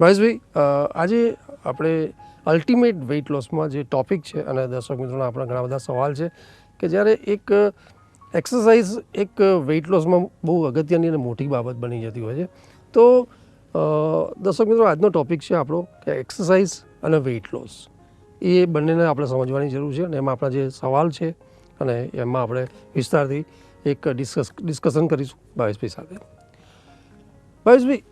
મહેશભાઈ આજે આપણે ultimate weight લોસમાં જે ટોપિક છે, અને દર્શક મિત્રોના આપણા ઘણા બધા સવાલ છે કે જ્યારે એક એક્સરસાઇઝ એક વેઇટ લોસમાં બહુ અગત્યની અને મોટી બાબત બની જતી હોય છે, તો દર્શક મિત્રો, આજનો ટોપિક છે આપણો કે એક્સરસાઇઝ અને વેઇટ લોસ એ બંનેને આપણે સમજવાની જરૂર છે અને એમાં આપણા જે સવાલ છે અને એમાં આપણે વિસ્તારથી એક ડિસ્કસ ડિસ્કશન કરીશું ભાવેશભાઈ સાથે. ભાવેશભાઈ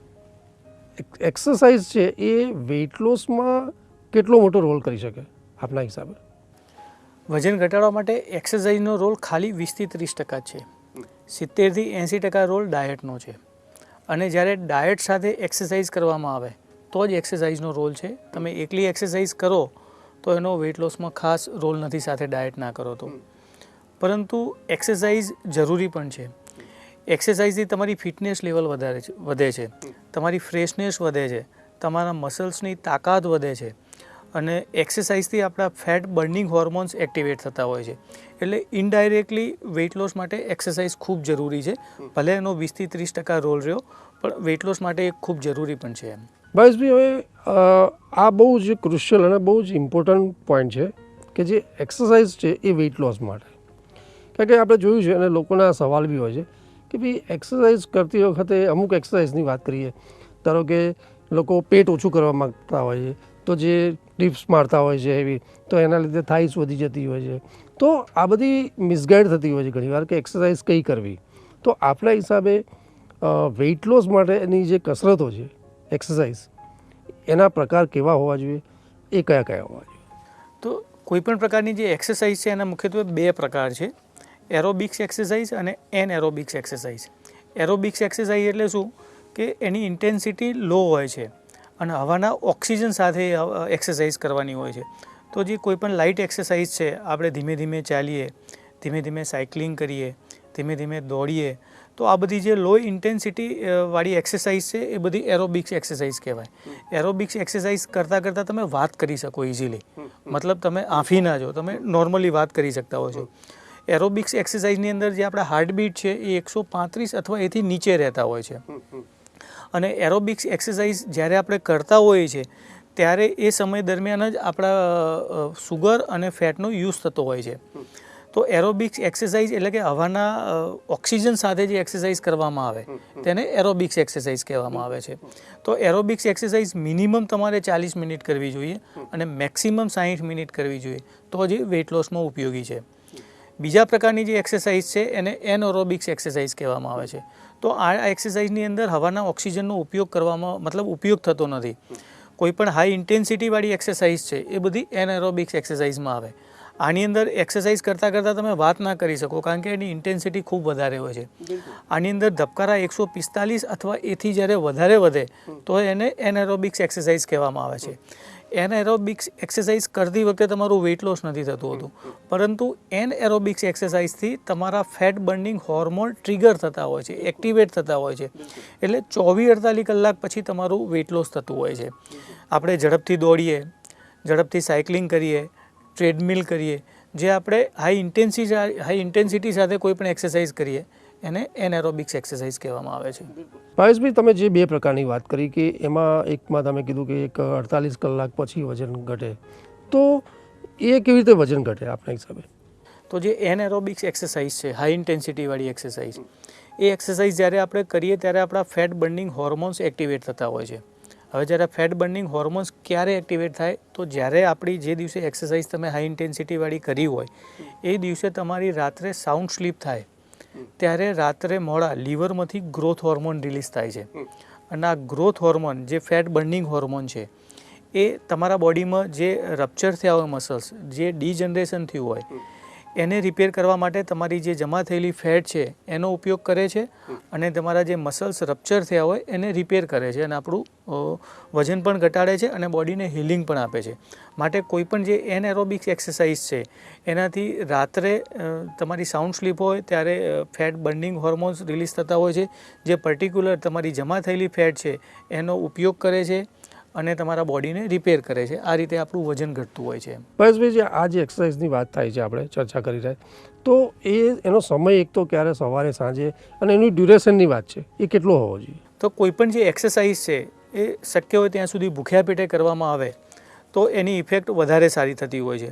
એક્સરસાઇઝ છે એ વેઇટ લોસમાં કેટલો મોટો રોલ કરી શકે આપના હિસાબે? વજન ઘટાડવા માટે એક્સરસાઇઝનો રોલ ખાલી વીસથી ત્રીસ ટકા છે. સિત્તેરથી એંસી ટકા રોલ ડાયટનો છે. અને જ્યારે ડાયટ સાથે એક્સરસાઇઝ કરવામાં આવે તો જ એક્સરસાઇઝનો રોલ છે. તમે એકલી એક્સરસાઇઝ કરો તો એનો વેઇટ લોસમાં ખાસ રોલ નથી સાથે ડાયટ ના કરો તો. પરંતુ એક્સરસાઇઝ જરૂરી પણ છે. એક્સરસાઇઝથી તમારી ફિટનેસ લેવલ વધારે છે, વધે છે. તમારી ફ્રેશનેસ વધે છે. તમારા મસલ્સની તાકાત વધે છે. અને એક્સરસાઇઝથી આપણા ફેટ બર્નિંગ હોર્મોન્સ એક્ટિવેટ થતા હોય છે. એટલે ઇનડાયરેક્ટલી વેઇટ લોસ માટે એક્સરસાઇઝ ખૂબ જરૂરી છે. ભલે એનો વીસથી ત્રીસ ટકા રોલ રહ્યો, પણ વેઇટ લોસ માટે એ ખૂબ જરૂરી પણ છે એમ. ભાવેશભાઈ, હવે આ બહુ જ ક્રુશિયલ અને બહુ જ ઇમ્પોર્ટન્ટ પોઈન્ટ છે કે જે એક્સરસાઇઝ છે એ વેઇટ લોસ માટે. કારણ કે આપણે જોયું છે અને લોકોના સવાલ બી હોય છે કે ભાઈ એક્સરસાઇઝ કરતી વખતે અમુક એક્સરસાઇઝની વાત કરીએ, ધારો કે લોકો પેટ ઓછું કરવા માગતા હોય છે, તો જે ટિપ્સ મારતા હોય છે એવી, તો એના લીધે થાઈસ વધી જતી હોય છે. તો આ બધી મિસગાઈડ થતી હોય છે ઘણીવાર કે એક્સરસાઇઝ કઈ કરવી. તો આપણા હિસાબે વેઇટ લોસ માટેની જે કસરતો છે એક્સરસાઇઝ એના પ્રકાર કેવા હોવા જોઈએ? એ કયા કયા હોવા જોઈએ? તો કોઈપણ પ્રકારની જે એક્સરસાઇઝ છે એના મુખ્યત્વે બે પ્રકાર છે. એરોબિક્સ એક્સરસાઇઝ અને anaerobics exercise. Aerobics exercise એટલે શું? કે એની ઇન્ટેન્સિટી લો હોય છે અને હવાના ઓક્સિજન સાથે એક્સરસાઇઝ કરવાની હોય છે. તો જે કોઈ પણ લાઇટ એક્સરસાઇઝ છે આપણે ધીમે ધીમે ચાલીએ ધીમે ધીમે સાયકલિંગ કરીએ ધીમે ધીમે દોડીએ તો આ બધી જે લો ઇન્ટેન્સિટી વાળી એક્સરસાઇઝ છે એ બધી એરોબિક્સ એક્સરસાઇઝ કહેવાય. એરોબિક્સ એક્સરસાઇઝ કરતાં કરતાં તમે વાત કરી શકો ઇઝીલી મતલબ તમે આંફી ના જો તમે નોર્મલી વાત કરી શકતા હો છો. એરોબિક્સ એક્સરસાઇઝની અંદર જે આપણા હાર્ટબીટ છે એ એકસો પાંત્રીસ અથવા એથી નીચે રહેતા હોય છે. અને એરોબિક્સ એક્સરસાઇઝ જ્યારે આપણે કરતા હોઈએ છીએ ત્યારે એ સમય દરમિયાન જ આપણા સુગર અને ફેટનો યુઝ થતો હોય છે. તો એરોબિક્સ એક્સરસાઇઝ એટલે કે હવાના ઓક્સિજન સાથે જે એક્સરસાઇઝ કરવામાં આવે તેને એરોબિક્સ એક્સરસાઇઝ કહેવામાં આવે છે. તો એરોબિક્સ એક્સરસાઇઝ મિનિમમ તમારે ચાલીસ મિનિટ કરવી જોઈએ અને મેક્સિમમ સાહીઠ મિનિટ કરવી જોઈએ. તો હજી વેઇટ લોસમાં ઉપયોગી છે. બીજા પ્રકારની જે એક્સરસાઇઝ છે એને એનઓરોબિક્સ એક્સરસાઇઝ કહેવામાં આવે છે. તો આ એક્સરસાઇઝની અંદર હવાના ઓક્સિજનનો ઉપયોગ કરવામાં મતલબ ઉપયોગ થતો નથી. કોઈ પણ હાઈ ઇન્ટેન્સિટીવાળી એક્સરસાઇઝ છે એ બધી એનએરોબિક્સ એક્સરસાઇઝમાં આવે. આની અંદર એક્સરસાઇઝ કરતાં કરતાં તમે વાત ના કરી શકો કારણ કે એની ઇન્ટેન્સિટી ખૂબ વધારે હોય છે. આની અંદર ધબકારા એકસો પિસ્તાલીસ અથવા એથી જ્યારે વધારે વધે તો એને એનએરોબિક્સ એક્સરસાઇઝ કહેવામાં આવે છે. એન એરોબિક્સ એક્સરસાઇઝ કરતી વખતે તમારું વેઇટ લોસ નથી થતું હતું. પરંતુ એન એરોબિક્સ એક્સરસાઇઝથી તમારા ફેટ બર્નિંગ હોર્મોન ટ્રિગર થતા હોય છે એક્ટિવેટ થતા હોય છે. એટલે ચોવીસ અડતાલીસ કલાક પછી તમારું વેઇટ લોસ થતું હોય છે. આપણે ઝડપથી દોડીએ, ઝડપથી સાયકલિંગ કરીએ ટ્રેડમિલ કરીએ, જે આપણે હાઈ ઇન્ટેન્સિટી હાઈ ઇન્ટેન્સિટી સાથે કોઈ પણ એક્સરસાઇઝ કરીએ એને એનએરોબિક્સ એક્સરસાઇઝ કહેવામાં આવે છે. ભાવેશભાઈ તમે જે બે પ્રકારની વાત કરી કે એમાં એકમાં તમે કીધું કે એક અડતાલીસ કલાક પછી વજન ઘટે તો એ કેવી રીતે વજન ઘટે આપણા હિસાબે? તો જે એનએરોબિક્સ એક્સરસાઇઝ છે હાઈ ઇન્ટેન્સિટીવાળી એક્સરસાઇઝ એ એક્સરસાઇઝ જ્યારે આપણે કરીએ ત્યારે આપણા ફેટ બર્નિંગ હોર્મોન્સ એક્ટિવેટ થતા હોય છે. હવે જ્યારે ફેટ બર્નિંગ હોર્મોન્સ ક્યારે એક્ટિવેટ થાય તો જ્યારે આપણી જે દિવસે એક્સરસાઇઝ તમે હાઈ ઇન્ટેન્સિટીવાળી કરી હોય એ દિવસે તમારી રાત્રે સાઉન્ડ સ્લીપ થાય. ત્યારે રાત્રે મોડા લીવરમાંથી ગ્રોથ હોર્મોન રિલીઝ થાય છે. અને આ ગ્રોથ હોર્મોન જે ફેટ બર્નિંગ હોર્મોન છે એ તમારા બોડીમાં જે રપ્ચર થયા હોય મસલ્સ જે ડીજનરેશન થયું હોય એને રિપેર કરવા માટે તમારી જે જમા થયેલી ફેટ છે, એનો ઉપયોગ કરે છે અને તમારા જે મસલ્સ રપ્ચર થયા હોય એને રિપેર કરે છે અને આપણું વજન પણ ઘટાડે છે અને બોડીને હિલિંગ પણ આપે છે. માટે કોઈ પણ જે એનએરોબિક્સ એક્સરસાઇઝ છે, એનાથી રાત્રે તમારી સાઉન્ડ સ્લીપ હોય ત્યારે ફેટ બર્નિંગ હોર્મોન્સ રિલીઝ થતા હોય છે. જે પર્ટિક્યુલર તમારી જમા થયેલી ફેટ છે, એનો ઉપયોગ કરે છે. અને તમારા બોડીને રિપેર કરે છે. આ રીતે આપણું વજન ઘટતું હોય છે પરેશભાઈ જે આ જે એક્સરસાઇઝની વાત થાય છે આપણે ચર્ચા કરી રહ્યા તો એ એનો સમય એક તો ક્યારે સવારે સાંજે અને એની ડ્યુરેશનની વાત છે એ કેટલો હોવો જોઈએ? તો કોઈ પણ જે એક્સરસાઇઝ છે એ શક્ય હોય ત્યાં સુધી ભૂખ્યા પેટે કરવામાં આવે તો એની ઇફેક્ટ વધારે સારી થતી હોય છે.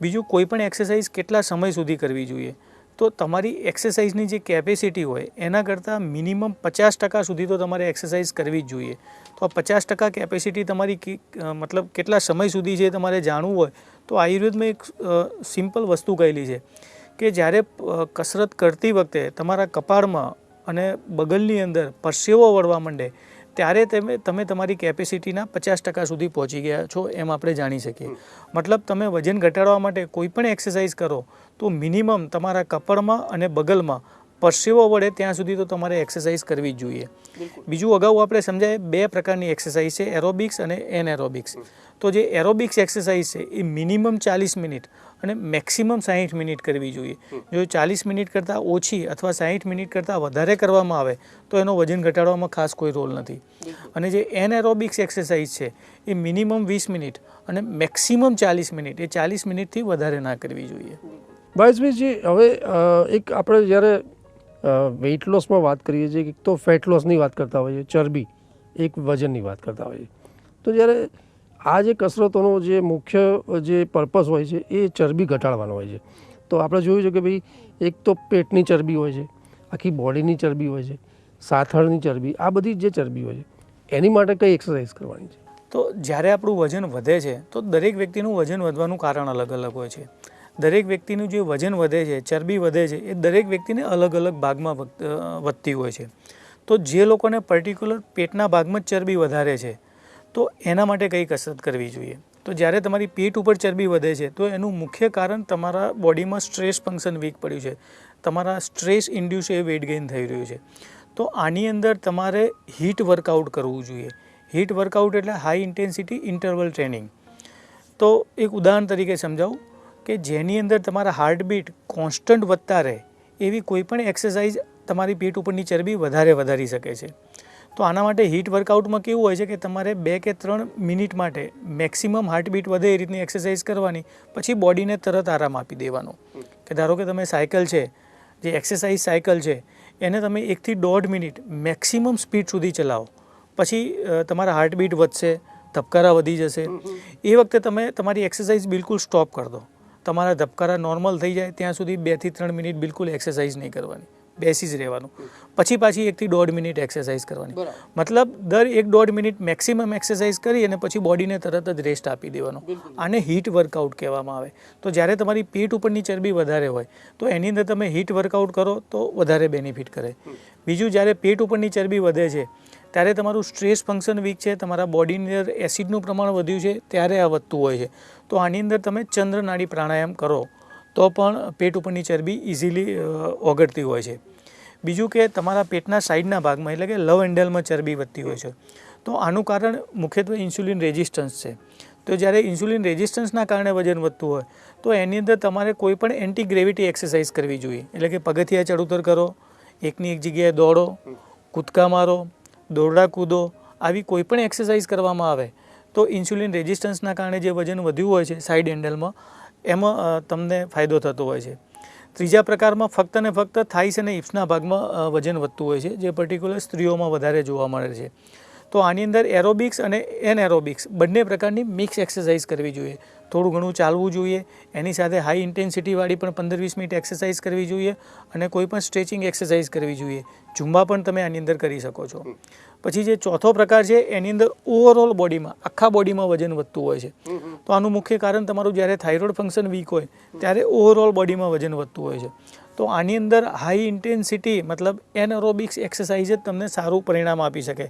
બીજું કોઈ પણ એક્સરસાઇઝ કેટલા સમય સુધી કરવી જોઈએ? તો તમારી એક્સરસાઇઝની જે કેપેસિટી હોય, એના કરતાં મિનિમમ પચાસ ટકા સુધી તો તમારે એક્સરસાઇઝ કરવી જ જોઈએ. તો આ પચાસ ટકા કેપેસિટી તમારી મતલબ કેટલા સમય સુધી છે તમારે જાણવું હોય, તો આયુર્વેદમાં એક સિમ્પલ વસ્તુ કહેલી છે કે જ્યારે કસરત કરતી વખતે તમારા કપાળમાં અને બગલની અંદર પરસેવો વળવા માંડે ત્યારે તમે તમે તમારી કેપેસિટીના પચાસ ટકા સુધી પહોંચી ગયા છો એમ આપણે જાણી શકીએ. મતલબ તમે વજન ઘટાડવા માટે કોઈ પણ એક્સરસાઇઝ કરો તો મિનિમમ તમારા કપડમાં અને બગલમાં પરસેવો વળે ત્યાં સુધી તો તમારે એક્સરસાઇઝ કરવી જ જોઈએ. બીજું અગાઉ આપણે સમજાય બે પ્રકારની એક્સરસાઇઝ છે એરોબિક્સ અને એનએરોબિક્સ તો જે એરોબિક્સ એક્સરસાઇઝ છે એ મિનિમમ ચાલીસ મિનિટ અને મેક્સિમમ સાહીઠ મિનિટ કરવી જોઈએ. જો ચાલીસ મિનિટ કરતાં ઓછી અથવા સાહીઠ મિનિટ કરતાં વધારે કરવામાં આવે તો એનો વજન ઘટાડવામાં ખાસ કોઈ રોલ નથી. અને જે એનએરોબિક્સ એક્સરસાઇઝ છે એ મિનિમમ વીસ મિનિટ અને મેક્સિમમ ચાલીસ મિનિટ એ ચાલીસ મિનિટથી વધારે ના કરવી જોઈએ. ભાવેશભાઈજી હવે એક આપણે જ્યારે વેઇટ લોસમાં વાત કરીએ છીએ એક તો ફેટ લોસની વાત કરતા હોઈએ ચરબી એક વજનની વાત કરતા હોઈએ. તો જ્યારે આ જે કસરતોનો જે મુખ્ય જે પર્પસ હોય છે, એ ચરબી ઘટાડવાનો હોય છે. તો આપણે જોયું છે કે ભાઈ, એક તો પેટની ચરબી હોય છે, આખી બોડીની ચરબી હોય છે, સાથળની ચરબી, આ બધી જે ચરબી હોય છે, એની માટે કઈ એક્સરસાઇઝ કરવાની છે? તો જ્યારે આપણું વજન વધે છે, તો દરેક વ્યક્તિનું વજન વધવાનું કારણ અલગ અલગ હોય છે. દરેક વ્યક્તિનું જે વજન વધે છે, ચરબી વધે છે, એ દરેક વ્યક્તિને અલગ અલગ ભાગમાં વધતી હોય છે. તો જે લોકોને પર્ટિક્યુલર પેટના ભાગમાં જ ચરબી વધારે છે તો એના માટે કઈ કસરત કરવી જોઈએ? તો જ્યારે તમારી પેટ ઉપર ચરબી વધે છે, તો એનું મુખ્ય કારણ તમારા બોડીમાં સ્ટ્રેસ ફંક્શન વીક પડ્યું છે. તમારા સ્ટ્રેસ ઇન્ડ્યુસ એ વેટ ગેઇન થઈ રહ્યું છે. તો આની અંદર તમારે હીટ વર્કઆઉટ કરવું જોઈએ. હીટ વર્કઆઉટ એટલે હાઈ ઇન્ટેન્સિટી ઇન્ટરવલ ટ્રેનિંગ તો એક ઉદાહરણ તરીકે સમજાવું કે જેની અંદર તમારા હાર્ટબીટ કોન્સ્ટન્ટ વધતા રહે, એવી કોઈ પણ એક્સરસાઇઝ તમારી પેટ ઉપરની ચરબી વધારે વધારી શકે છે. તો આના માટે હીટ વર્કઆઉટમાં કેવું હોય છે કે તમારે બે કે ત્રણ મિનિટ માટે મેક્સિમમ હાર્ટબીટ વધે એ રીતની એક્સરસાઇઝ કરવાની, પછી બોડીને તરત આરામ આપી દેવાનો. કે ધારો કે તમે સાયકલ છે, જે એક્સરસાઇઝ સાયકલ છે, એને તમે એકથી દોઢ મિનિટ મેક્સિમમ સ્પીડ સુધી ચલાવો. પછી તમારા હાર્ટબીટ વધશે, ધબકારા વધી જશે. એ વખતે તમે તમારી એક્સરસાઇઝ બિલકુલ સ્ટોપ કરી દો. તમારા ધબકારા નોર્મલ થઈ જાય, ત્યાં સુધી બેથી ત્રણ મિનિટ બિલકુલ એક્સરસાઇઝ નહીં કરવાની. બેસી જ રહેવાનું. પછી પાછી એકથી દોઢ મિનિટ એક્સરસાઇઝ કરવાની. મતલબ દર એક દોઢ મિનિટ મેક્સિમમ એક્સરસાઇઝ કરી અને પછી બોડીને તરત જ રેસ્ટ આપી દેવાનો. આને હીટ વર્કઆઉટ કહેવામાં આવે. તો જ્યારે તમારી પેટ ઉપરની ચરબી વધારે હોય તો એની અંદર તમે હીટ વર્કઆઉટ કરો તો વધારે બેનિફિટ કરે. બીજું જ્યારે પેટ ઉપરની ચરબી વધે છે ત્યારે તમારું સ્ટ્રેસ ફંક્શન વીક છે તમારા બોડીની અંદર એસિડનું પ્રમાણ વધ્યું છે ત્યારે આ વધતું હોય છે. તો આની અંદર તમે ચંદ્રનાડી પ્રાણાયામ કરો. તો પણ પેટ ઉપરની ચરબી ઇઝીલી ઓગળતી હોય છે. બીજું કે તમારા પેટના સાઈડના ભાગમાં, એટલે કે લવ એન્ડલમાં ચરબી વધતી હોય છે. તો આનું કારણ મુખ્યત્વે ઇન્સ્યુલિન રેઝિસ્ટન્સ છે. તો જ્યારે ઇન્સ્યુલિન રેઝિસ્ટન્સના કારણે વજન વધતું હોય, તો એની અંદર તમારે કોઈ પણ એન્ટી ગ્રેવિટી એક્સરસાઇઝ કરવી જોઈએ. એટલે કે પગથિયા ચડ ઉતર કરો, એકની એક જગ્યાએ દોડો, કૂદકા મારો, દોરડા કૂદો, આવી કોઈ પણ એક્સરસાઇઝ કરવામાં આવે, તો ઇન્સ્યુલિન રેઝિસ્ટન્સના કારણે જે વજન વધ્યું હોય છે સાઈડ એન્ડલમાં એમાં તમને ફાયદો થતો હોય છે. ત્રીજા પ્રકારમાં ફક્ત ને ફક્ત થાઈસ અને ઇપ્સના ભાગમાં વજન વધતું હોય છે, જે પર્ટિક્યુલર સ્ત્રીઓમાં વધારે જોવા મળે છે. તો આની અંદર એરોબિક્સ અને એનએરોબિક્સ બંને પ્રકારની મિક્સ એક્સરસાઇઝ કરવી જોઈએ. થોડું ઘણું ચાલવું જોઈએ. એની સાથે હાઈ ઇન્ટેન્સિટીવાળી પણ પંદર વીસ મિનિટ એક્સરસાઇઝ કરવી જોઈએ અને કોઈ પણ સ્ટ્રેચિંગ એક્સરસાઇઝ કરવી જોઈએ. ઝુંબા પણ તમે આની અંદર કરી શકો છો. પછી જે ચોથો પ્રકાર છે એની અંદર ઓવરઓલ બોડીમાં આખા બોડીમાં વજન વધતું હોય છે. તો આનું મુખ્ય કારણ તમારું જ્યારે થાઇરોઇડ ફંક્શન વીક હોય ત્યારે ઓવરઓલ બોડીમાં વજન વધતું હોય છે. તો આની અંદર હાઈ ઇન્ટેન્સિટી મતલબ એનરોબિક્સ એક્સરસાઇઝ જ તમને સારું પરિણામ આપી શકે.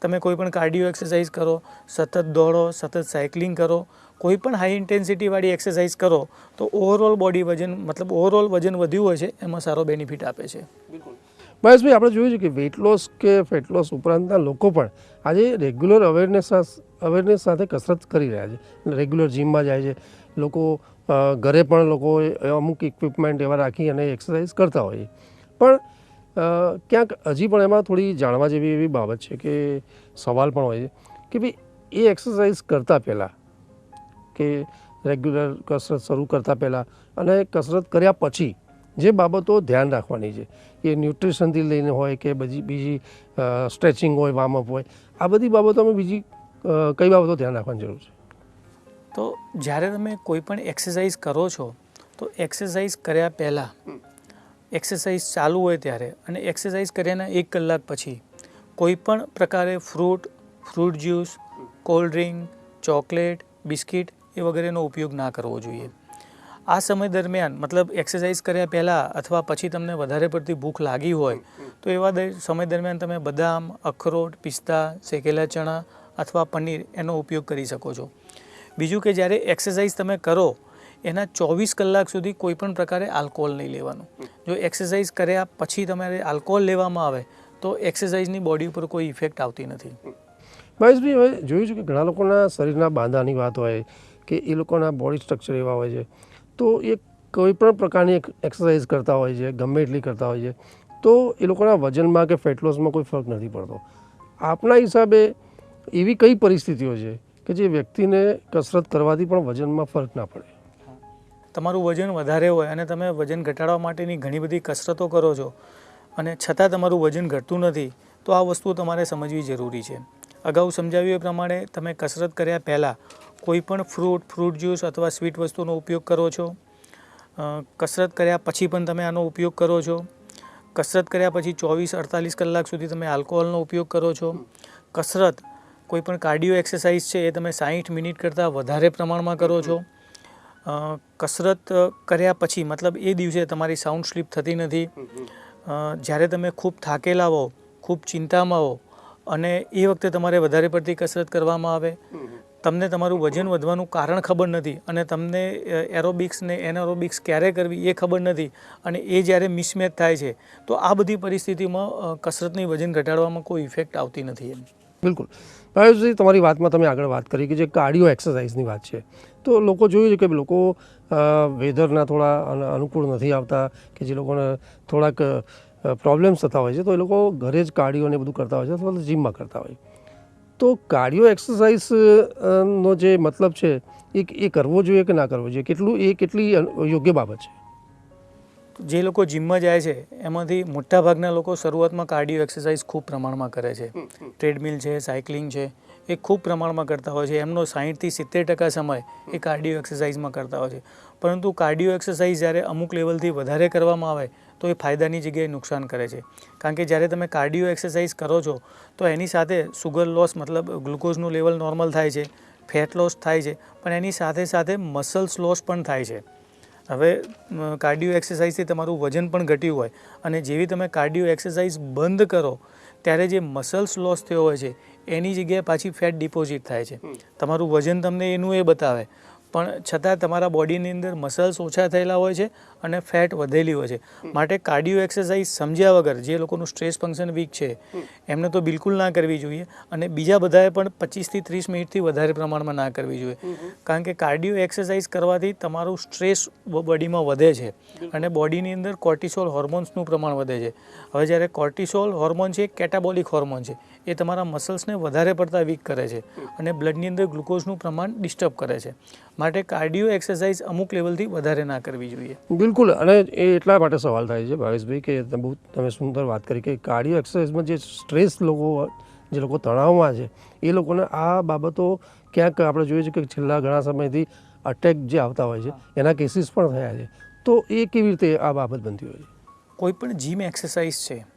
તમે કોઈ પણ કાર્ડિયો એક્સરસાઇઝ કરો સતત દોડો સતત સાયકલિંગ કરો કોઈ પણ હાઈ ઇન્ટેન્સિટીવાળી એક્સરસાઇઝ કરો, તો ઓવરઓલ બોડી વજન, મતલબ ઓવરઓલ વજન વધ્યું હોય છે, એમાં સારો બેનિફિટ આપે છે. મહેશભાઈ, આપણે જોયું છે કે વેઇટ લોસ કે ફેટ લોસ ઉપરાંતના લોકો પણ આજે રેગ્યુલર અવેરનેસ અવેરનેસ સાથે કસરત કરી રહ્યા છે. રેગ્યુલર જીમમાં જાય છે. લોકો ઘરે પણ લોકો અમુક ઇક્વિપમેન્ટ એવા રાખી અને એક્સરસાઇઝ કરતા હોય પણ ક્યાંક હજી પણ એમાં થોડી જાણવા જેવી એવી બાબત છે કે સવાલ પણ હોય છે કે ભાઈ એ એક્સરસાઇઝ કરતાં પહેલાં કે રેગ્યુલર કસરત શરૂ કરતાં પહેલાં. અને કસરત કર્યા પછી જે બાબતો ધ્યાન રાખવાની છે એ ન્યુટ્રિશનથી લઈને હોય કે બધી બીજી સ્ટ્રેચિંગ હોય વાર્મઅપ હોય, આ બધી બાબતોમાં બીજી કઈ બાબતો ધ્યાન રાખવાની જરૂર છે? તો જ્યારે તમે કોઈ પણ એક્સરસાઇઝ કરો છો, તો એક્સરસાઇઝ કર્યા પહેલાં એક્સરસાઇઝ ચાલુ હોય ત્યારે અને એક્સરસાઇઝ કર્યાના એક કલાક પછી કોઈ પણ પ્રકારે fruit fruit juice cold drink chocolate biscuit એ વગેરેનો ઉપયોગ ના કરવો જોઈએ. આ સમય દરમિયાન મતલબ એક્સરસાઇઝ કર્યા પહેલાં અથવા પછી તમને વધારે પડતી ભૂખ લાગી હોય, તો એવા સમય દરમિયાન તમે બદામ, અખરોટ, પિસ્તા, શેકેલા ચણા અથવા પનીર એનો ઉપયોગ કરી શકો છો. બીજું કે જ્યારે એક્સરસાઇઝ તમે કરો, એના ચોવીસ કલાક સુધી કોઈ પણ પ્રકારે આલ્કોહોલ નહીં લેવાનું. જો એક્સરસાઇઝ કર્યા પછી તમારે આલ્કોહોલ લેવામાં આવે, તો એક્સરસાઇઝની બોડી ઉપર કોઈ ઇફેક્ટ આવતી નથી. મહેશભાઈ, હવે જોયું છે કે ઘણા લોકોના શરીરના બાંધાની વાત હોય કે એ લોકોના બોડી સ્ટ્રક્ચર એવા હોય છે. તો એ કોઈ પણ પ્રકારની એક એક્સરસાઇઝ કરતા હોય છે, ગમે એટલી કરતા હોય છે, તો એ લોકોના વજનમાં કે ફેટ લોસમાં કોઈ ફરક નથી પડતો. આપના હિસાબે એવી કઈ પરિસ્થિતિઓ છે કે જે વ્યક્તિને કસરત કરવાથી પણ વજનમાં ફરક ના પડે? તમારું વજન વધારે હોય અને તમે વજન ઘટાડવા માટેની ઘણી બધી કસરતો કરો છો અને છતાં તમારું વજન ઘટતું નથી, તો આ વસ્તુ તમારે સમજવી જરૂરી છે. અગાઉ સમજાવ્યું એ પ્રમાણે તમે કસરત કર્યા પહેલાં કોઈ પણ ફ્રૂટ ફ્રૂટ જ્યુસ અથવા સ્વીટ વસ્તુનો ઉપયોગ કરો છો? કસરત કર્યા પછી પણ તમે આનો ઉપયોગ કરો છો? કસરત કર્યા પછી ચોવીસ અડતાલીસ કલાક સુધી તમે આલ્કોહોલનો ઉપયોગ કરો છો? કસરત કોઈ પણ કાર્ડિયો એક્સરસાઇઝ છે એ તમે સાહીઠ મિનિટ કરતાં વધારે પ્રમાણમાં કરો છો? કસરત કર્યા પછી, મતલબ એ દિવસે તમારી સાઉન્ડ સ્લીપ થતી નથી. જ્યારે તમે ખૂબ થાકેલા હો, ખૂબ ચિંતામાં હો અને એ વખતે તમારે વધારે પડતી કસરત કરવામાં આવે તમને તમારું વજન વધવાનું કારણ ખબર નથી અને તમને એરોબિક્સ ને એનારોબિક્સ ક્યારે કરવી એ ખબર નથી અને એ જ્યારે મિસમેચ થાય છે, તો આ બધી પરિસ્થિતિમાં કસરતની વજન ઘટાડવામાં કોઈ ઇફેક્ટ આવતી નથી એમ. બિલકુલ. ભાવેશભાઈ તમારી વાતમાં તમે આગળ વાત કરી કે જે કાર્ડિયો એક્સરસાઇઝની વાત છે, તો લોકો જોયું છે કે લોકો વેધરના થોડા અનુકૂળ નથી આવતા કે જે લોકોને થોડાક પ્રોબ્લેમ્સ થતા હોય છે, તો એ લોકો ઘરે જ કાર્ડિયો ને બધું કરતા હોય છે અથવા જીમમાં કરતા હોય. તો કાર્ડિયો એક્સરસાઇઝ નો જે મતલબ છે એ એ કરવો જોઈએ કે ના કરવો જોઈએ? કેટલું એ કેટલી યોગ્ય બાબત છે? જે લોકો જિમમાં જાય છે એમાંથી મોટાભાગના લોકો શરૂઆતમાં કાર્ડિયો એક્સરસાઇઝ ખૂબ પ્રમાણમાં કરે છે. ટ્રેડમિલ છે સાયકલિંગ છે એ ખૂબ પ્રમાણમાં કરતા હોય છે. એમનો સાહીઠથી સિત્તેર ટકા સમય એ કાર્ડિયો એક્સરસાઇઝમાં કરતા હોય છે. પરંતુ કાર્ડિયો એક્સરસાઇઝ જ્યારે અમુક લેવલથી વધારે કરવામાં આવે તો એ ફાયદાની જગ્યાએ નુકસાન કરે છે. કારણ કે જ્યારે તમે કાર્ડિયો એક્સરસાઇઝ કરો છો તો એની સાથે સુગર લોસ મતલબ ગ્લુકોઝનું લેવલ નોર્મલ થાય છે ફેટ લોસ થાય છે પણ એની સાથે સાથે મસલ્સ લોસ પણ થાય છે. હવે કાર્ડિયો એક્સરસાઇઝથી તમારું વજન પણ ઘટ્યું હોય અને જેવી તમે કાર્ડિયો એક્સરસાઇઝ બંધ કરો ત્યારે જે મસલ્સ લોસ થયો હોય છે એની જગ્યાએ પાછી ફેટ ડિપોઝિટ થાય છે. તમારું વજન તમને એનું એ બતાવે પણ છતાં તમારા બોડીની અંદર મસલ્સ ઓછા થયેલા હોય છે અને ફેટ વધેલી હોય છે. માટે કાર્ડિયો એક્સરસાઇઝ સમજ્યા વગર જે લોકોનું સ્ટ્રેસ ફંક્શન વીક છે એમને તો બિલકુલ ના કરવી જોઈએ અને બીજા બધાએ પણ પચીસથી ત્રીસ મિનિટથી વધારે પ્રમાણમાં ના કરવી જોઈએ. કારણ કે કાર્ડિયો એક્સરસાઇઝ કરવાથી તમારું સ્ટ્રેસ બોડીમાં વધે છે અને બોડીની અંદર કોર્ટિસોલ હોર્મોન્સનું પ્રમાણ વધે છે. હવે જ્યારે કોર્ટિસોલ હોર્મોન છે કેટાબોલિક હોર્મોન છે એ તમારા મસલ્સને વધારે પડતા વીક કરે છે અને બ્લડની અંદર ગ્લુકોઝનું પ્રમાણ ડિસ્ટર્બ કરે છે. માટે કાર્ડિયો એક્સરસાઇઝ અમુક લેવલથી વધારે ના કરવી જોઈએ. બિલકુલ અને એ એટલા માટે સવાલ થાય છે ભાવેશભાઈ કે બહુ તમે સુંદર વાત કરી કે કાર્ડિયો એક્સરસાઇઝમાં જે સ્ટ્રેસ લોકો જે લોકો તણાવમાં છે એ લોકોને આ બાબતો ક્યાંક આપણે જોઈએ છે કે છેલ્લા ઘણા સમયથી અટેક જે આવતા હોય છે એના કેસીસ પણ થયા છે. તો એ કેવી રીતે આ બાબત બનતી હોય છે? કોઈ પણ જીમ એક્સરસાઇઝ છે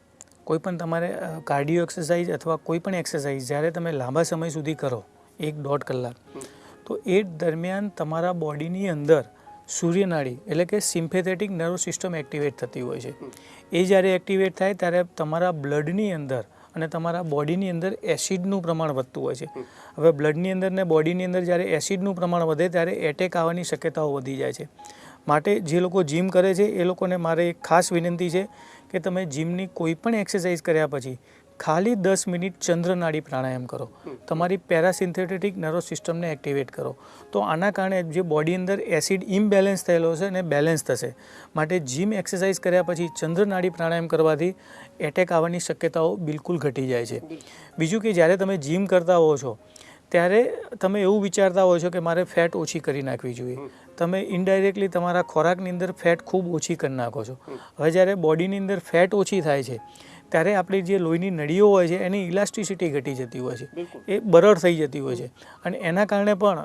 કોઈ પણ તમારે કાર્ડિયો એક્સરસાઇઝ અથવા કોઈ પણ એક્સરસાઇઝ જ્યારે તમે લાંબા સમય સુધી કરો, એક દોઢ કલાક, તો એ દરમિયાન તમારા બોડીની અંદર સૂર્યનાળી એટલે કે સિમ્પેથેટિક નર્વ સિસ્ટમ એક્ટિવેટ થતી હોય છે. એ જ્યારે એક્ટિવેટ થાય ત્યારે તમારા બ્લડની અંદર અને તમારા બોડીની અંદર એસિડનું પ્રમાણ વધતું હોય છે. હવે બ્લડની અંદર ને બોડીની અંદર જ્યારે એસિડનું પ્રમાણ વધે ત્યારે એટેક આવવાની શક્યતાઓ વધી જાય છે. માટે જે લોકો જીમ કરે છે, એ લોકોને મારે એક ખાસ વિનંતી છે કે તમે જીમની કોઈ પણ એક્સરસાઇઝ કર્યા પછી ખાલી દસ મિનિટ ચંદ્રનાડી પ્રાણાયામ કરો. તમારી પેરાસિન્થેટિક નર્વસ સિસ્ટમને એક્ટિવેટ કરો. તો આના કારણે જે બોડી અંદર એસિડ ઇમ્બેલેન્સ થયેલો છે ને બેલેન્સ થશે. માટે જીમ એક્સરસાઇઝ કર્યા પછી ચંદ્રનાડી પ્રાણાયામ કરવાથી એટેક આવવાની શક્યતાઓ બિલકુલ ઘટી જાય છે. બીજું કે જ્યારે તમે જીમ કરતા હો છો ત્યારે તમે એવું વિચારતા હોય છો કે મારે ફેટ ઓછી કરી નાખવી જોઈએ. તમે ઇનડાયરેક્ટલી તમારા ખોરાકની અંદર ફેટ ખૂબ ઓછી કરી નાખો છો. હવે જ્યારે બોડીની અંદર ફેટ ઓછી થાય છે ત્યારે આપણી જે લોહીની નળીઓ હોય છે એની ઇલાસ્ટિસિટી ઘટી જતી હોય છે. એ બરડ થઈ જતી હોય છે. અને એના કારણે પણ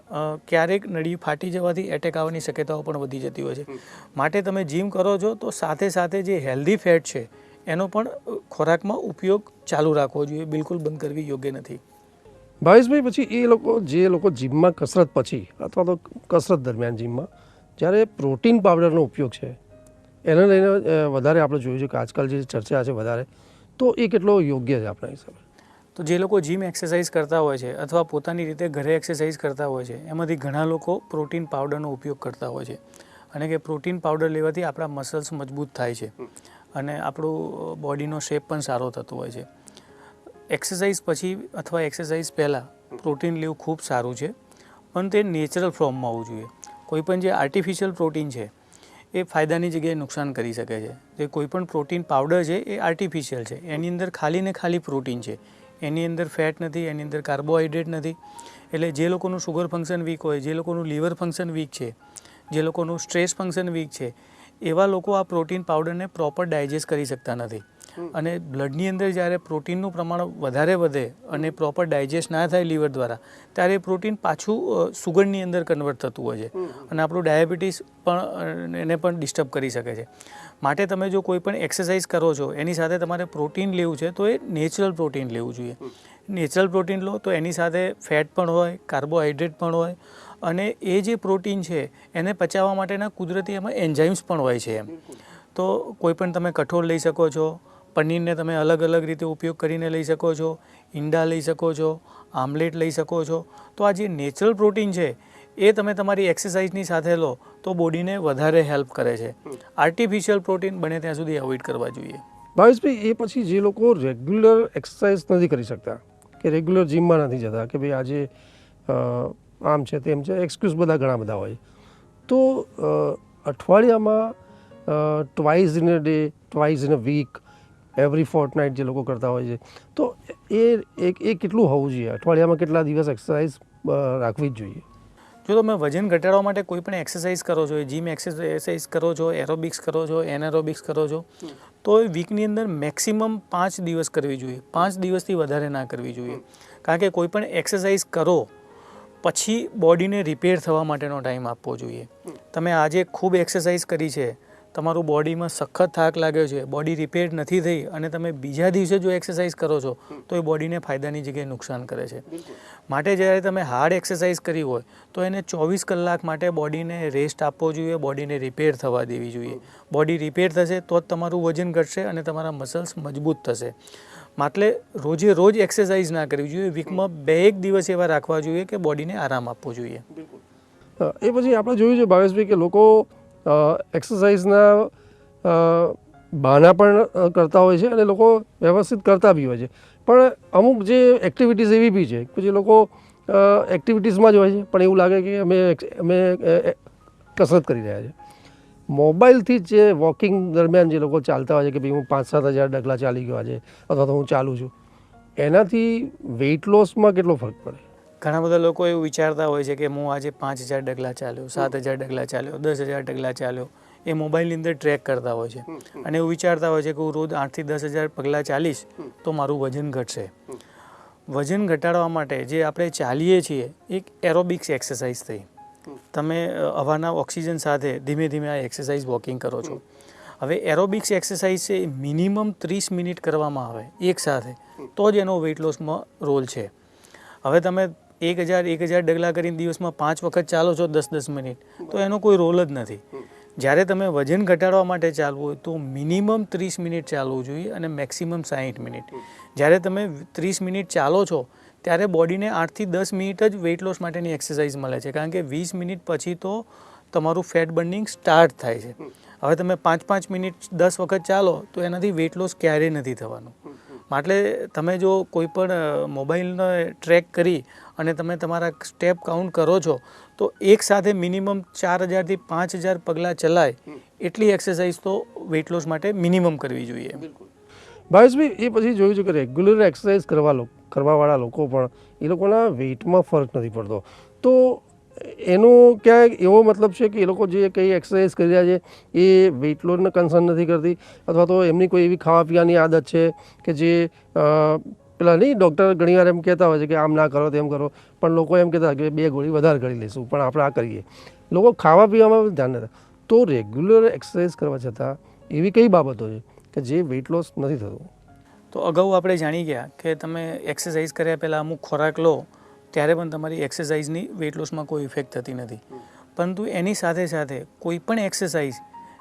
ક્યારેક નળી ફાટી જવાથી એટેક આવવાની શક્યતાઓ પણ વધી જતી હોય છે. માટે તમે જીમ કરો છો તો સાથે સાથે જે હેલ્ધી ફેટ છે એનો પણ ખોરાકમાં ઉપયોગ ચાલુ રાખવો જોઈએ. બિલકુલ બંધ કરવી યોગ્ય નથી. ભાવેશભાઈ પછી એ લોકો જે લોકો જીમમાં કસરત પછી અથવા તો કસરત દરમિયાન જીમમાં જ્યારે પ્રોટીન પાવડરનો ઉપયોગ છે એને લઈને વધારે આપણે જોયું છે કે આજકાલ જે ચર્ચા છે વધારે તો એ કેટલો યોગ્ય છે આપણા હિસાબે? તો જે લોકો જીમ એક્સરસાઇઝ કરતા હોય છે અથવા પોતાની રીતે ઘરે એક્સરસાઇઝ કરતા હોય છે એમાંથી ઘણા લોકો પ્રોટીન પાવડરનો ઉપયોગ કરતા હોય છે. અને કે પ્રોટીન પાવડર લેવાથી આપણા મસલ્સ મજબૂત થાય છે. અને આપણું બોડીનો શેપ પણ સારો થતો હોય છે. એક્સરસાઇઝ પછી અથવા એક્સરસાઇઝ પહેલાં પ્રોટીન લેવું ખૂબ સારું છે. પણ તે નેચરલ ફોર્મમાં હોવું જોઈએ. કોઈ પણ જે આર્ટિફિશિયલ પ્રોટીન છે, એ ફાયદાની જગ્યાએ નુકસાન કરી શકે છે. જે કોઈ પણ પ્રોટીન પાવડર છે, એ આર્ટિફિશિયલ છે. એની અંદર ખાલી ને ખાલી પ્રોટીન છે. એની અંદર ફેટ નથી, એની અંદર કાર્બોહાઈડ્રેટ નથી. એટલે જે લોકોનું શુગર ફંક્શન વીક હોય, જે લોકોનું લીવર ફંક્શન વીક છે, જે લોકોનું સ્ટ્રેસ ફંક્શન વીક છે, એવા લોકો આ પ્રોટીન પાવડરને પ્રોપર ડાયજેસ્ટ કરી શકતા નથી. અને બ્લડની અંદર જ્યારે પ્રોટીનનું પ્રમાણ વધારે વધે અને પ્રોપર ડાયજેસ્ટ ના થાય લીવર દ્વારા, ત્યારે પ્રોટીન પાછું સુગરની અંદર કન્વર્ટ થતું હોય છે. અને આપણું ડાયાબિટીસ પણ એને પણ ડિસ્ટર્બ કરી શકે છે. માટે તમે જો કોઈ પણ એક્સરસાઇઝ કરો છો, એની સાથે તમારે પ્રોટીન લેવું છે, તો એ નેચરલ પ્રોટીન લેવું જોઈએ. નેચરલ પ્રોટીન લો તો એની સાથે ફેટ પણ હોય કાર્બોહાઈડ્રેટ પણ હોય, અને એ જે પ્રોટીન છે, એને પચાવવા માટેના કુદરતી એમાં એન્ઝાઇમ્સ પણ હોય છે એમ. તો કોઈ પણ તમે કઠોળ લઈ શકો છો પનીરને તમે અલગ અલગ રીતે ઉપયોગ કરીને લઈ શકો છો, ઈંડા લઈ શકો છો, આમલેટ લઈ શકો છો. તો આ જે નેચરલ પ્રોટીન છે, એ તમે તમારી એક્સરસાઇઝની સાથે લો તો બોડીને વધારે હેલ્પ કરે છે. આર્ટિફિશિયલ પ્રોટીન બને ત્યાં સુધી અવોઇડ કરવા જોઈએ. ભાવેશભાઈ, એ પછી જે લોકો રેગ્યુલર એક્સરસાઇઝ નથી કરી શકતા, કે રેગ્યુલર જીમમાં નથી જતા, કે ભાઈ આજે આમ છે તેમ છે, એક્સક્યુઝ બધા ઘણા બધા હોય. તો અઠવાડિયામાં twice in a day twice in a week every fortnight જે લોકો કરતા હોય છે. તો એ એક, એ કેટલું હોવું જોઈએ? અઠવાડિયામાં કેટલા દિવસ એક્સરસાઇઝ રાખવી જ જોઈએ? જો તમે વજન ઘટાડવા માટે કોઈ પણ એક્સરસાઇઝ કરો છો જીમ એક્સરસાઇઝ કરો છો એરોબિક્સ કરો છો એનએરોબિક્સ કરો છો, તો એ વીકની અંદર મેક્સિમમ પાંચ દિવસ કરવી જોઈએ. પાંચ દિવસથી વધારે ના કરવી જોઈએ. કારણ કે કોઈ પણ એક્સરસાઇઝ કરો, પછી બોડીને રિપેર થવા માટેનો ટાઈમ આપવો જોઈએ. તમે આજે ખૂબ એક્સરસાઇઝ કરી છે તમારું બોડીમાં સખત થાક લાગ્યો છે બોડી રિપેર નથી થઈ અને તમે બીજા દિવસે જો એક્સરસાઇઝ કરો છો તો એ બોડીને ફાયદાની જગ્યાએ નુકસાન કરે છે. માટે જ્યારે તમે હાર્ડ એક્સરસાઇઝ કરી હોય તો એને ચોવીસ કલાક માટે બોડીને રેસ્ટ આપવો જોઈએ બોડીને રિપેર થવા દેવી જોઈએ. બોડી રિપેર થશે તો જ તમારું વજન ઘટશે અને તમારા મસલ્સ મજબૂત થશે. માટલે રોજે રોજ એક્સરસાઇઝ ના કરવી જોઈએ વીકમાં બે એક દિવસ એવા રાખવા જોઈએ કે બોડીને આરામ આપવો જોઈએ. એ પછી આપણે જોયું છે ભાવેશભાઈ કે લોકો એક્સરસાઇઝના બહાના પણ કરતા હોય છે અને લોકો વ્યવસ્થિત કરતા બી હોય છે. પણ અમુક જે એક્ટિવિટીઝ એવી બી છે કે જે લોકો એક્ટિવિટીઝમાં જ હોય છે. પણ એવું લાગે કે અમે અમે કસરત કરી રહ્યા છે. મોબાઈલથી જ જે વોકિંગ દરમિયાન જે લોકો ચાલતા હોય છે કે ભાઈ હું પાંચ સાત હજાર ડગલા ચાલી ગયો આજે અથવા તો હું ચાલું છું, એનાથી વેઇટ લોસમાં કેટલો ફરક પડે? ઘણા બધા લોકો એવું વિચારતા હોય છે કે હું આજે પાંચ હજાર ડગલા ચાલ્યો સાત હજાર ડગલા ચાલ્યો દસ હજાર ડગલા ચાલ્યો એ મોબાઈલની અંદર ટ્રેક કરતા હોય છે. અને એવું વિચારતા હોય છે કે હું રોજ આઠથી દસ હજાર પગલાં ચાલીશ તો મારું વજન ઘટશે. વજન ઘટાડવા માટે જે આપણે ચાલીએ છીએ એક એરોબિક્સ એક્સરસાઇઝ થઈ. તમે હવાના ઓક્સિજન સાથે ધીમે ધીમે આ એક્સરસાઇઝ વોકિંગ કરો છો. હવે એરોબિક્સ એક્સરસાઇઝ છે મિનિમમ ત્રીસ મિનિટ કરવામાં આવે એક સાથે તો જ એનો વેઇટ લોસમાં રોલ છે. હવે તમે એક હજાર એક હજાર ડગલા કરીને દિવસમાં પાંચ વખત ચાલો છો દસ દસ મિનિટ, તો એનો કોઈ રોલ જ નથી. જ્યારે તમે વજન ઘટાડવા માટે ચાલવું હોય તો મિનિમમ ત્રીસ મિનિટ ચાલવું જોઈએ અને મેક્સિમમ સાહીઠ મિનિટ. જ્યારે તમે ત્રીસ મિનિટ ચાલો છો, ત્યારે બોડીને આઠથી દસ મિનિટ જ વેઇટ લોસ માટેની એક્સરસાઇઝ મળે છે. કારણ કે વીસ મિનિટ પછી તો તમારું ફેટ બર્નિંગ સ્ટાર્ટ થાય છે. હવે તમે પાંચ પાંચ મિનિટ દસ વખત ચાલો, તો એનાથી વેઇટ લોસ ક્યારેય નથી થવાનું. માટે તમે જો કોઈ પણ મોબાઈલને ટ્રેક કરી અને તમે તમારા સ્ટેપ કાઉન્ટ કરો છો તો એક સાથે મિનિમમ ચાર હજારથી પાંચ હજાર પગલાં ચલાય એટલી એક્સરસાઇઝ તો વેઇટ લોસ માટે મિનિમમ કરવી જોઈએ. ભાવેશભાઈ એ પછી જોયું છે કે રેગ્યુલર એક્સરસાઇઝ કરવા કરવાવાળા લોકો પણ એ લોકોના વેઇટમાં ફરક નથી પડતો. તો એનો ક્યાંક એવો મતલબ છે કે એ લોકો જે કંઈ એક્સરસાઇઝ કરી રહ્યા છે, એ વેઇટ લોસને કન્સર્ન નથી કરતી. અથવા તો એમની કોઈ એવી ખાવા પીવાની આદત છે કે જે પેલા નહીં ડૉક્ટર ઘણીવાર એમ કહેતા હોય છે કે આમ ના કરો તેમ કરો, પણ લોકો એમ કહેતા કે બે ગોળી વધારે કરી લઈશું, પણ આપણે આ કરીએ. લોકો ખાવા પીવામાં ધ્યાન નથી તો રેગ્યુલર એક્સરસાઇઝ કરવા છતાં એવી કઈ બાબતો છે કે જે વેઇટ લોસ નથી થતું? તો અગાઉ આપણે જાણી ગયા કે તમે એક્સરસાઇઝ કર્યા પહેલાં અમુક ખોરાક લો ત્યારે પણ તમારી એક્સરસાઇઝની વેઇટ લોસમાં કોઈ ઇફેક્ટ થતી નથી. પરંતુ એની સાથે સાથે કોઈ પણ એક્સરસાઇઝ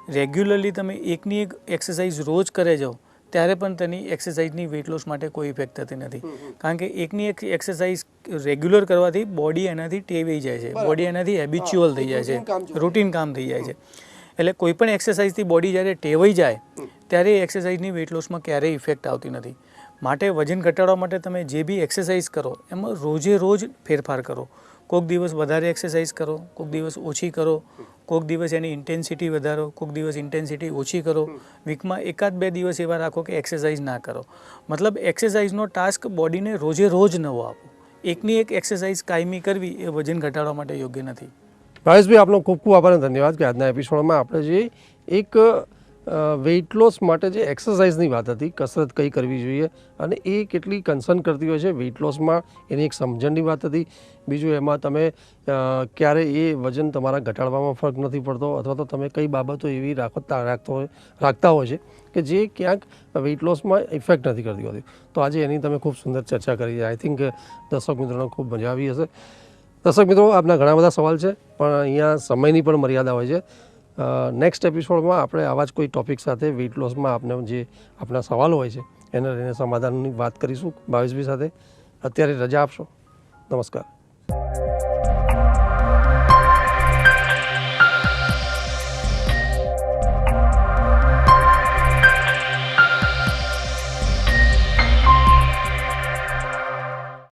રેગ્યુલરલી તમે એકની એક એક્સરસાઇઝ રોજ કરે જાઓ ત્યારે પણ તેની એક્સરસાઇઝની વેઇટ લોસ માટે કોઈ ઇફેક્ટ થતી નથી. કારણ કે એકની એક એક્સરસાઇઝ રેગ્યુલર કરવાથી બોડી એનાથી ટેવાઈ જાય છે. બોડી એનાથી હેબિચ્યુઅલ થઈ જાય છે. રૂટીન કામ થઈ જાય છે. એટલે કોઈ પણ એક્સરસાઇઝથી બોડી જ્યારે ટેવાઈ જાય ત્યારે એ એક્સરસાઇઝની વેઇટ લોસમાં ક્યારેય ઇફેક્ટ આવતી નથી. માટે વજન ઘટાડવા માટે તમે જે બી એક્સરસાઇઝ કરો, એમાં રોજે રોજ ફેરફાર કરો. કોઈક દિવસ વધારે એક્સરસાઇઝ કરો કોઈક દિવસ ઓછી કરો કોઈક દિવસ એની ઇન્ટેન્સિટી વધારો કોઈક દિવસ ઇન્ટેન્સિટી ઓછી કરો. વીકમાં એકાદ બે દિવસ એવા રાખો કે એક્સરસાઇઝ ના કરો. મતલબ એક્સરસાઇઝનો ટાસ્ક બોડીને રોજે રોજ નવો આપો. એકની એક એક્સરસાઇઝ કાયમી કરવી એ વજન ઘટાડવા માટે યોગ્ય નથી. ભાવેશભાઈ, આપનો ખૂબ ખૂબ આભાર ધન્યવાદ કે આજના એપિસોડમાં આપણે જે એક વેઇટ લોસ માટે જે એક્સરસાઇઝની વાત હતી, કસરત કઈ કરવી જોઈએ અને એ કેટલી કન્સર્ન કરતી હોય છે વેઇટ લોસમાં એની એક સમજણની વાત હતી. બીજું એમાં તમે ક્યારે એ વજન તમારા ઘટાડવામાં ફરક નથી પડતો અથવા તો તમે કઈ બાબતો એવી રાખતા રાખતો હોય, રાખતા હોય છે કે જે ક્યાંક વેઇટ લોસમાં ઇફેક્ટ નથી કરતી હોતી. તો આજે એની તમે ખૂબ સુંદર ચર્ચા કરી. આઈ થિંક દર્શક મિત્રોને ખૂબ મજા આવી હશે. દર્શક મિત્રો, આપના ઘણા બધા સવાલ છે, પણ અહીંયા સમયની પણ મર્યાદા હોય છે. નેક્સ્ટ એપિસોડમાં આપણે આવા જ કોઈ ટોપિક સાથે વેઇટ લોસમાં આપને જે આપણા સવાલો હોય છે, એને લઈને સમાધાનની વાત કરીશું. ભાવેશભાઈ સાથે અત્યારે રજા આપશો. નમસ્કાર.